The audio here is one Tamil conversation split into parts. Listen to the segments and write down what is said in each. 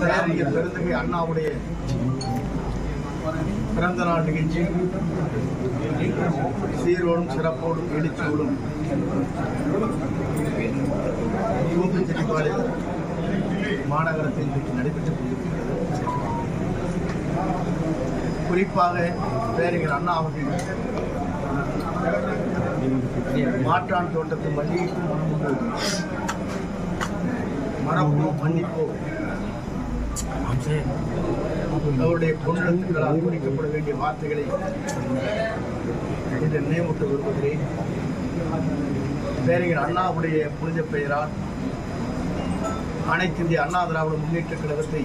பேரறிஞர் பெருந்தகை அண்ணாவுடைய பிறந்த நாள் நிகழ்ச்சி. சீரோடும் சிறப்போடும் எழுச்சியோடும் செட்டிப்பாளையம் மாநகரத்தில் இன்றைக்கு நடைபெற்றுக் கொண்டிருக்கிறது. குறிப்பாக பேரறிஞர் அண்ணா அவர்கள் மாற்றான் தோட்டத்து மல்லிகைக்கும் மனமுண்டு மரப்போ மன்னிப்போ அவருடைய பொன்னெழுத்துக்களால் குறிக்கப்பட வேண்டிய வார்த்தைகளை இன்று நினைவூட்ட விரும்புகிறேன். பேரறிஞர் அண்ணாவுடைய புனித பெயரால் அனைத்து இந்திய அண்ணா திராவிட முன்னேற்ற கழகத்தை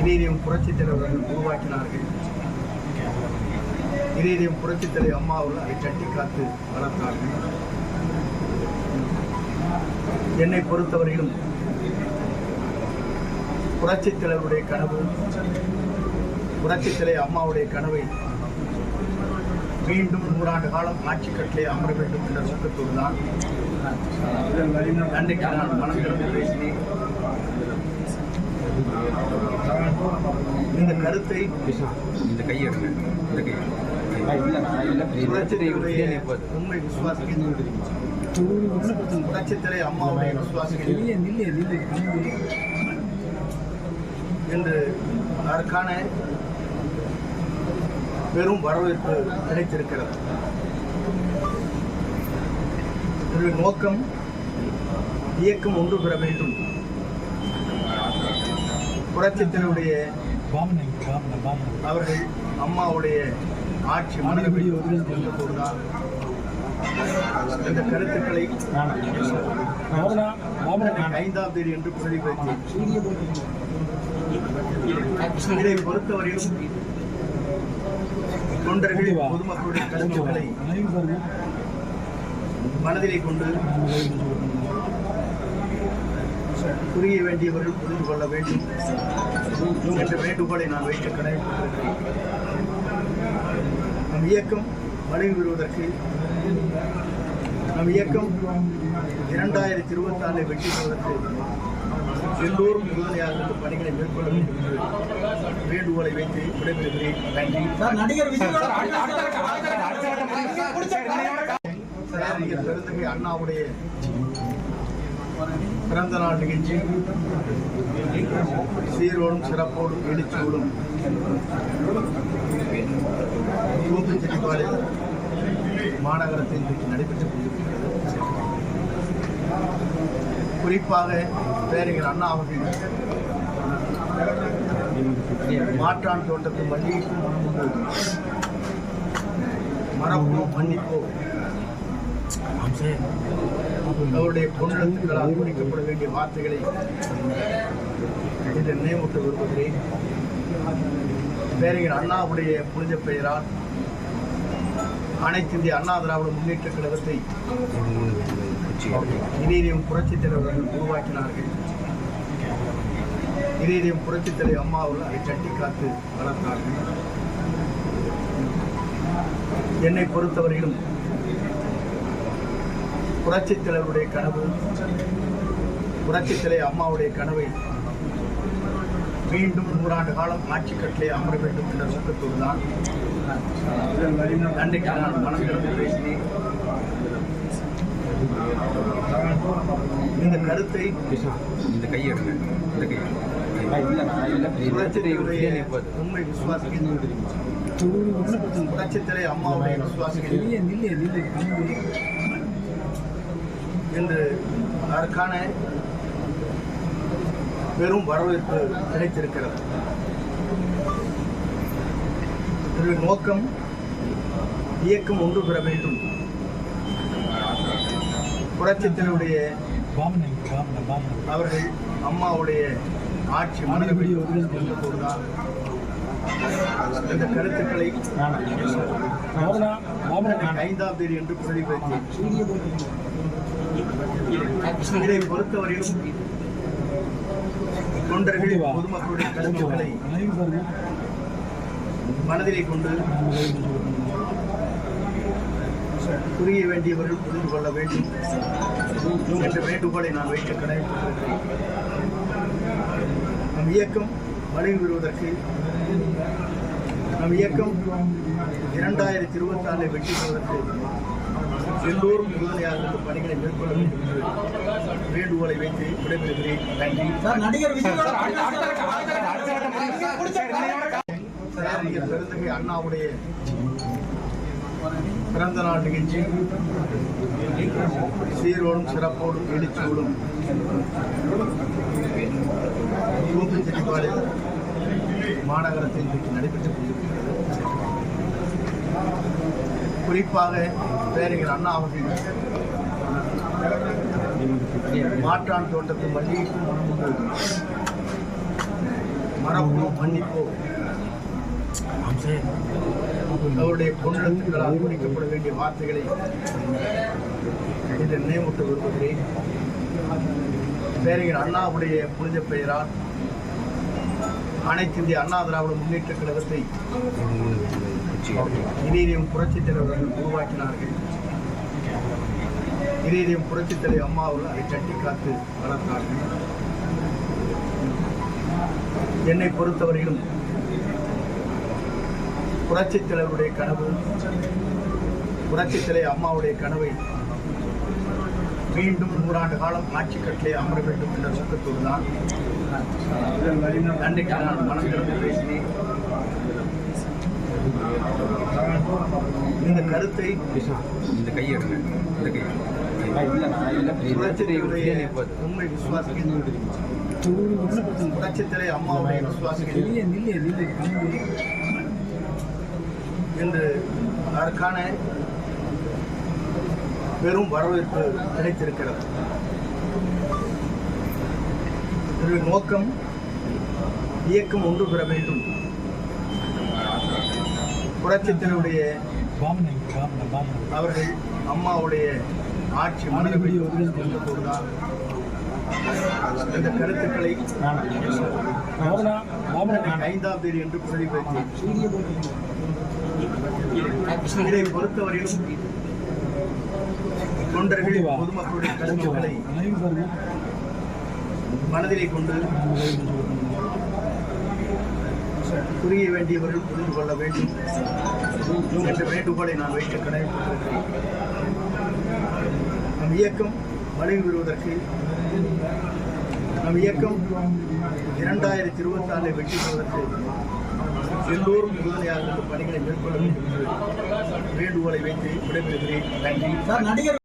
இணையம் புரட்சித் தலைவர்கள் உருவாக்கினார்கள். இணையம் புரட்சித் தலைவர் அம்மா அவர்கள் அதை கட்டி காத்து வளர்த்தார்கள். என்னை பொறுத்தவரையிலும் புரட்சித் தலைவருடைய கனவு தலைவர் அம்மாவுடைய கனவை மீண்டும் நூறாண்டு காலம் ஆட்சி கட்டிலே அமர வேண்டும் என்ற நோக்கத்தோடு தான் அன்றைக்கு நான் மனம் திறந்து பேசினேன். இந்த கருத்தை இந்த கையை எடுங்க. இந்த கையை புரட்சித் தலைவருடைய உண்மை விசுவாசிகள் புரட்சித் தலைவர் அம்மாவுடைய விசுவாசிகள். என்று அதற்கான பெரும் வரவேற்பு கிடைத்திருக்கிறது. இதனுடைய நோக்கம் இயக்கம் ஒன்று பெற வேண்டும். புரட்சித்தினுடைய அவர்கள் அம்மாவுடைய ஆட்சி மனதில்தான் இந்த கருத்துக்களை ஐந்தாம் தேதி என்று பதிவு வைத்தேன் இதை பொறுத்தவரையிலும் தொண்டர்கள் பொதுமக்களுடைய கருத்துக்களை மனதிலே கொண்டு புரிய வேண்டியவர்கள் புரிந்து கொள்ள வேண்டும் என்ற வேண்டுகோளை நான் வைக்க கடமைப்பட்டிருக்கிறேன் நம் இயக்கம் வலிமை பெறுவதற்கு நம் இயக்கம் இரண்டாயிரத்தி இருபத்தி ஆறை வெற்றி பெறுவதற்கு எல்லோரும் உறுதுணையாக இந்த பணிகளை மேற்கொள்ள வேண்டும் என்று வேண்டுகோளை வைத்து விடைபெறுகிறேன் நன்றி பெருந்தகை அண்ணாவுடைய பிறந்த நாள் நிகழ்ச்சி சீரோடும் சிறப்போடும் எழுச்சியோடும் தூத்துக்குடி மாநகரத்தில் இன்றைக்கு நடைபெற்றுக் கொண்டிருக்கிறது குறிப்பாக பேரறிஞர் அண்ணா அவர்கள் மாற்றான் தோட்டத்தில் மல்லிகைக்கும் மனமுண்டு மரப்போ மன்னிப்போ அவருடைய பொன்னெழுத்துக்களால் குறிக்கப்பட வேண்டிய வார்த்தைகளை இன்று நினைவூட்ட விரும்புகிறேன். பேரறிஞர் அண்ணாவுடைய புனித பெயரால் அனைத்து இந்திய அண்ணா திராவிட முன்னேற்ற கழகத்தை இதயம் புரட்சித் தலைவர்கள் உருவாக்கினார்கள். இதயம் புரட்சித் தலைவர் அம்மா அவர்கள் அதை கட்டி காத்து வளர்த்தார்கள். என்னை பொறுத்தவரையிலும் புரட்சித் தலைவருடைய கனவு புரட்சித் தலைவர் அம்மாவுடைய கனவை மீண்டும் நூறாண்டு காலம் ஆட்சி கட்டளை அமர வேண்டும் என்ற நோக்கத்தோடு தான் அன்றைக்கு நான் மனம் பேசினேன் இந்த கருத்தை இந்த கையை எடுங்க இந்த உண்மை விசுவாசிகள். புரட்சித் தலைவர் அம்மாவுடைய விசுவாசிகள். என்று அதற்கான பெரும் வரவேற்பு கிடைத்திருக்கிறது. இதனுடைய நோக்கம் இயக்கம் ஒன்று பெற வேண்டும். புரட்சித்தினுடைய அவர்கள் அம்மாவுடைய ஆட்சி மனதில்தான் இந்த கருத்துக்களை ஐந்தாம் தேதி என்று பதிவு வைத்தேன் இதை பொறுத்தவரையிலும் தொண்டர்கள் பொதுமக்களுடைய கருத்துக்களை மனதிலே கொண்டு புரிய வேண்டியவர்கள் புரிந்து கொள்ள வேண்டும் என்ற வேண்டுகோளை நான் வைக்க கடமைப்பட்டிருக்கிறேன் நம் இயக்கம் வலிமை பெறுவதற்கு நம் இயக்கம் இரண்டாயிரத்தி இருபத்தி நாலில் வெற்றி பெறுவதற்கு எல்லோரும் உறுதியாக பணிகளை மேற்கொள்ள வேண்டும் என்று வேண்டுகோளை வைத்து விடைபெறுகிறேன் நன்றி நடிகர் பேரறிஞர் பெருந்தகை அண்ணாவுடைய பிறந்த நாள் நிகழ்ச்சி சீரோடும் சிறப்போடும் எழுச்சியோடும் தூத்துச்செட்டிப்பாடு மாநகரத்தில் இன்றைக்கு நடைபெற்றுக் கொண்டிருக்கிறது. குறிப்பாக பேரறிஞர் அண்ணா அவர்கள். மாற்றான் தோட்டத்து மல்லிகைக்கும் மனமுண்டு மறப்போம் மன்னிப்போம். அவருடைய பொன்னெழுத்துக்களால் குறிக்கப்பட வேண்டிய வார்த்தைகளை இதை நினைவூட்ட விரும்புகிறேன். பேரறிஞர் அண்ணாவுடைய புனித பெயரால் அனைத்து இந்திய அண்ணா திராவிட முன்னேற்ற கழகத்தை இதேரியம் புரட்சித் தலைவர்கள் உருவாக்கினார்கள். இதேரியம் புரட்சித் தலைவர் அம்மா அவர்கள் அதை கட்டி காத்து வளர்த்தார்கள். என்னை பொறுத்தவரையிலும் புரட்சித் தலைவருடைய கனவு புரட்சித் அம்மாவுடைய கனவை மீண்டும் நூறாண்டு காலம் ஆட்சி கட்டிலே அமர வேண்டும் என்ற நோக்கத்தோடு தான் அன்றைக்கு நான் மனம் திறந்து பேசினேன். இந்த கருத்தை இந்த கையை எடுங்க. இந்த கையை உண்மை விசுவாசிகள் புரட்சித் தலைவர் அம்மாவுடைய விசுவாசிகள் என்று அதற்கான பெரும் வரவேற்பு கிடைத்திருக்கிறது. இதனுடைய நோக்கம் இயக்கம் ஒன்று பெற வேண்டும். புரட்சித்தினுடைய அவர்கள் அம்மாவுடைய ஆட்சி மனிதபடியோடுதான் இந்த கருத்துக்களை ஐந்தாம் தேதி என்று பதிவு வைத்தேன் இதை பொறுத்தவரையிலும் தொண்டர்கள் பொதுமக்களுடைய கருத்துக்களை மனதிலே கொண்டு புரிய வேண்டியவர்கள் புரிந்து கொள்ள வேண்டும் என்ற வேண்டுகோளை நான் வைக்க கடமைப்பட்டிருக்கிறேன் நம் இயக்கம் வலிமை பெறுவதற்கு நம் இயக்கம் இரண்டாயிரத்தி இருபத்தி ஆறில் வெற்றி பெறுவதற்கு எல்லோரும் உறுதுணையாக பணிகளை மேற்கொள்ள வேண்டும் என்று வேண்டுகோளை வைத்து விடைபெறுகிறேன். நன்றி. சார் நடிகர்